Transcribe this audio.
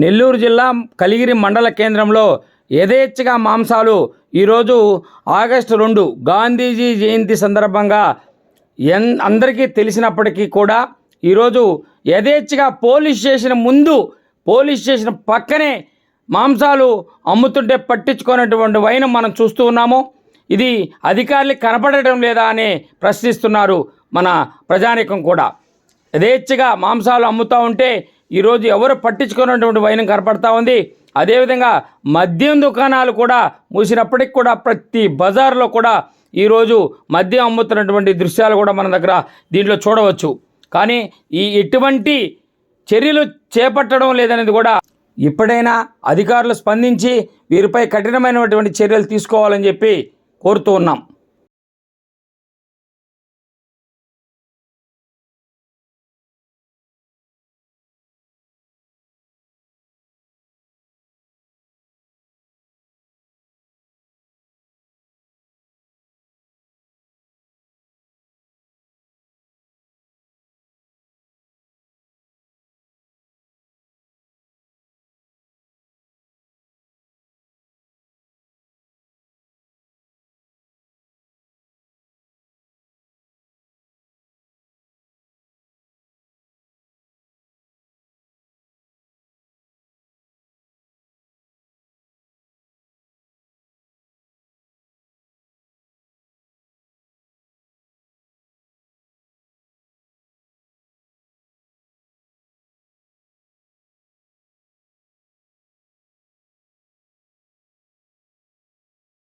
నెల్లూరు జిల్లా కలిగిరి మండల కేంద్రంలో యథేచ్ఛగా మాంసాలు ఈరోజు ఆగస్టు రెండు గాంధీజీ జయంతి సందర్భంగా ఎన్ అందరికీ తెలిసినప్పటికీ కూడా ఈరోజు యథేచ్ఛగా పోలీస్ స్టేషన్ ముందు పోలీస్ స్టేషన్ పక్కనే మాంసాలు అమ్ముతుంటే పట్టించుకున్నటువంటి వైన మనం చూస్తూ ఉన్నాము. ఇది అధికారులు కనపడటం లేదా అని ప్రశ్నిస్తున్నారు మన ప్రజానీకం కూడా. యథేచ్ఛగా మాంసాలు అమ్ముతూ ఉంటే ఈరోజు ఎవరు పట్టించుకున్నటువంటి వైనం కనపడతా ఉంది. అదేవిధంగా మద్యం దుకాణాలు కూడా మూసినప్పటికి కూడా ప్రతి బజార్లో కూడా ఈరోజు మద్యం అమ్ముతున్నటువంటి దృశ్యాలు కూడా మన దగ్గర దీంట్లో చూడవచ్చు. కానీ ఈ ఎటువంటి చర్యలు చేపట్టడం లేదనేది కూడా ఇప్పుడైనా అధికారులు స్పందించి వీరిపై కఠినమైనటువంటి చర్యలు తీసుకోవాలని చెప్పి కోరుతూ ఉన్నాం.